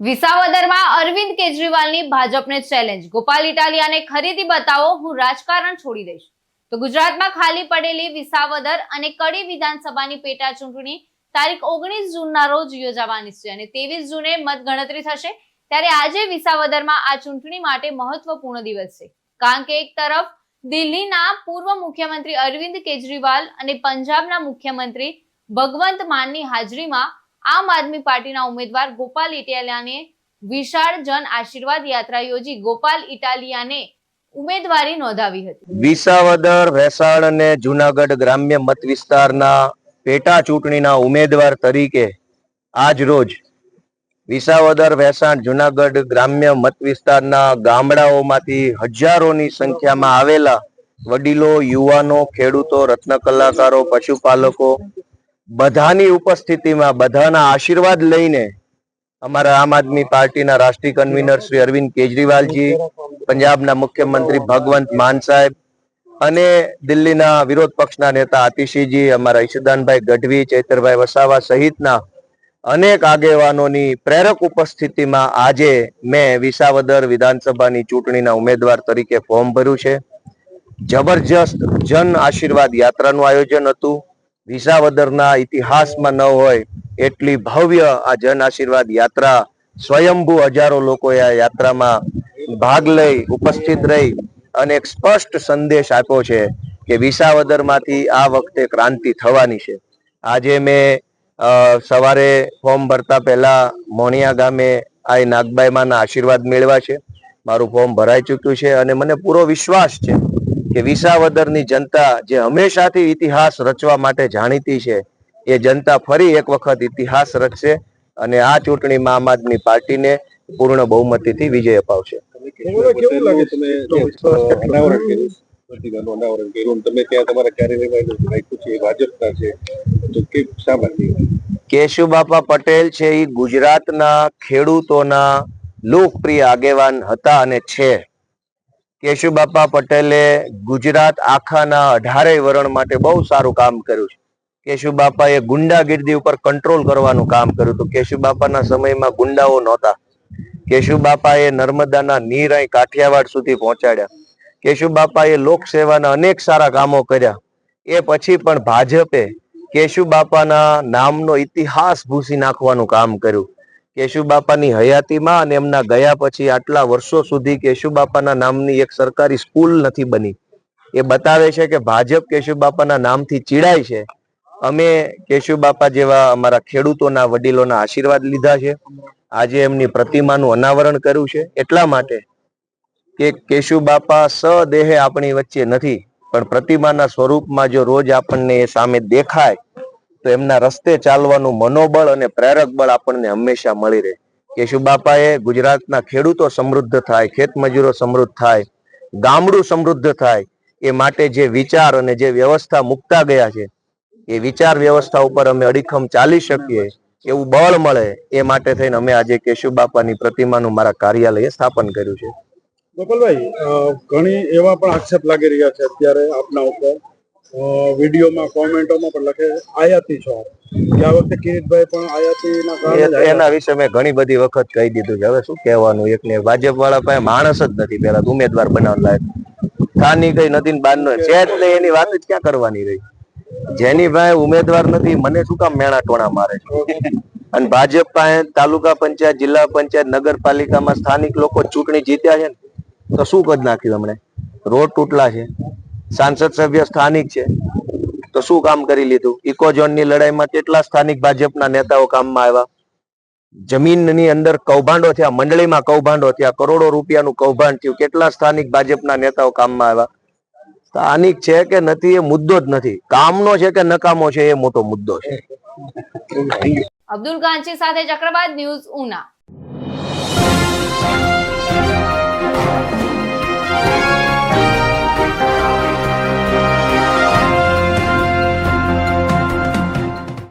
વિસાવદરમાં અરવિંદ કેજરીવાલની ભાજપને ચેલેન્જ ગોપાલ ઇટાલિયાને ખરીદી બતાવો, હું રાજકારણ છોડી દઈશ. તો ગુજરાતમાં ખાલી પડેલી વિસાવદર અને કડી વિધાનસભાની પેટા ચૂંટણી તારીખ ઓગણીસ જૂનના રોજ યોજાવાની છે અને ત્રેવીસ જૂને મતગણતરી થશે. ત્યારે આજે વિસાવદરમાં આ ચૂંટણી માટે મહત્વપૂર્ણ દિવસ છે. કારણ કે એક તરફ દિલ્હીના પૂર્વ મુખ્યમંત્રી અરવિંદ કેજરીવાલ અને પંજાબના મુખ્યમંત્રી ભગવંત માનની હાજરીમાં આમ આદમી પાર્ટીના ઉમેદવાર ગોપાલ ઇટાલિયાને વિશાળ જન આશીર્વાદ યાત્રા યોજી ગોપાલ ઇટાલિયાને ઉમેદવારી નોંધાવી હતી. વિસાવદર, ભેસાણ અને જુનાગઢ ગ્રામ્ય મત વિસ્તારના પેટા ચૂંટણીના ઉમેદવાર તરીકે આજ રોજ વિસાવદર વેસાણ જુનાગઢ ગ્રામ્ય મત વિસ્તારના ગામડાઓમાંથી હજારોની સંખ્યામાં આવેલા વડીલો, યુવાનો, ખેડૂતો રત્ન કલાકારો પશુપાલકો બધાની ઉપસ્થિતિમાં બધાના આશીર્વાદ લઈને અમારા આમ આદમી પાર્ટીના રાષ્ટ્રીય કન્વીનર શ્રી અરવિંદ કેજરીવાલજી, પંજાબના મુખ્યમંત્રી ભગવંત માન સાહેબ અને દિલ્હીના વિરોધ પક્ષના નેતા આતિશીજી, અમારા ઈશુદાનભાઈ ગઢવી, ચૈતરભાઈ વસાવા સહિતના અનેક આગેવાનોની પ્રેરક ઉપસ્થિતિમાં આજે મેં વિસાવદર વિધાનસભાની ચૂંટણીના ઉમેદવાર તરીકે ફોર્મ ભર્યું છે. જબરજસ્ત જન આશીર્વાદ યાત્રાનું આયોજન હતું. વિસાવદરના ઇતિહાસમાં ન હોય એટલી ભવ્ય આ જન આશીર્વાદ યાત્રા સ્વયંભૂ હજારો લોકોએ આ યાત્રામાં ભાગ લઈ, ઉપસ્થિત રહી અને એક સ્પષ્ટ સંદેશ આપ્યો છે કે વિસાવદરમાંથી આ વખતે ક્રાંતિ થવાની છે. આજે મેં સવારે ફોર્મ ભરતા પહેલા મોણિયા ગામે આ નાગબાઈમાંના આશીર્વાદ મેળવ્યા છે. મારું ફોર્મ ભરાઈ ચૂક્યું છે અને મને પૂરો વિશ્વાસ છે. કે વિસાવદરની જનતા જે હંમેશાથી ઇતિહાસ રચવા માટે જાણીતી છે એ જનતા ફરી એક વખત ઇતિહાસ રચશે અને આ ચૂંટણીમાં આમ આદમી પાર્ટીને પૂર્ણ બહુમતીથી વિજય અપાવશે. તમને કેવું લાગે? તમે જે અનાવરણ કર્યું પ્રતિભાનું અનાવરણ કર્યું અને તમે ત્યાં તમારા કાર્યવાહીનું રાખ્યું છે એ ભાજપના છે તો કે શા માટે? કેશુબાપા પટેલ છે એ ગુજરાતના ખેડૂતોના લોકપ્રિય આગેવાન હતા અને છે. કેશુબાપા પટેલે ગુજરાત આખાના અઢારેય વરણ માટે બહુ સારું કામ કર્યું છે. કેશુબાપાએ ગુંડાગીર્દી ઉપર કંટ્રોલ કરવાનું કામ કર્યું હતું. કેશુબાપાના સમયમાં ગુંડાઓ નહોતા. કેશુબાપાએ નર્મદાના નીર અહીં કાઠિયાવાડ સુધી પહોંચાડ્યા. કેશુબાપાએ લોકસેવાના અનેક સારા કામો કર્યા. એ પછી પણ ભાજપે કેશુબાપાના નામનો ઇતિહાસ ભૂસી નાખવાનું કામ કર્યું. કેશુબાપાની હયાતીમાં અને એમના ગયા પછી આટલા વર્ષો સુધી કેશુબાપાના નામની એક સરકારી સ્કૂલ નથી બની. એ બતાવે છે કે ભાજપ કેશુબાપાના નામથી ચીડાય છે. અમે કેશુબાપા જેવા અમારા ખેડૂતોના વડીલોના આશીર્વાદ લીધા છે. આજે એમની પ્રતિમાનું અનાવરણ કર્યું છે. એટલા માટે કે કેશુબાપા સદેહે આપણી વચ્ચે નથી, પણ પ્રતિમાના સ્વરૂપમાં જો રોજ આપણને એ સામે દેખાય તો એમના રસ્તે ચાલવાનું મનોબળ અને પ્રેરક બળ આપણને હંમેશા મળી રહે. કેશુબાપાએ ગુજરાતના ખેડૂતો સમૃદ્ધ થાય, ખેત મજૂરો સમૃદ્ધ થાય, ગામડું સમૃદ્ધ થાય, એ માટે જે વિચાર અને જે વ્યવસ્થા મૂકતા ગયા છે, એ વિચાર વ્યવસ્થા ઉપર અમે અડીખમ ચાલી શકીએ, એવું બળ મળે, એ માટે થઈને અમે આજે કેશુબાપાની પ્રતિમાનું મારા કાર્યાલયે સ્થાપન કર્યું છે. ગોપાલભાઈ ઘણી એવા પણ આક્ષેપ લાગી રહ્યા છે અત્યારે આપના ઉપર. વિડીયોમાં કોમેન્ટોમાં પણ લખે આયાતી છો. આ વખતે કિરીટભાઈ પણ આયાતીના કારણે. એના વિશે મેં ઘણી બધી વખત કહી દીધું છે. હવે શું કહેવાનું? એકને ભાજપ વાળા પાસે માણસ જ નથી. પેલા ઉમેદવાર બનાવવા લાયક. કાની કઈ નથી બારનો છે. જ નહીં. એની વાત જ ક્યાં કરવાની રહી? જેની ભાઈ ઉમેદવાર નથી. મને શું કામ મેણા ટોણા મારે છે? અને ભાજપ પાસે તાલુકા પંચાયત જિલ્લા પંચાયત નગરપાલિકામાં સ્થાનિક લોકો ચૂંટણી જીત્યા છે ને? તો શું કદ નાખ્યું હમણે રોડ તૂટલા છે. સાંસદ સભ્ય સ્થાનિક છે. તો શું કામ કરી લીધું? ઇકોઝોનની લડાઈમાં કેટલા સ્થાનિક ભાજપના નેતાઓ કામમાં આવ્યા? જમીનની અંદર કૌભાંડો થયા, મંડળીમાં કૌભાંડો થયા, કરોડો રૂપિયાનું કૌભાંડ થયું. કેટલા સ્થાનિક ભાજપના નેતાઓ કામમાં આવ્યા? સ્થાનિક છે કે નથી એ મુદ્દો જ નથી. કામનો છે કે નકામો છે એ મોટો મુદ્દો છે. અબ્દુલ કાંચી સાથે ચક્રવાત ન્યૂઝ ઉના.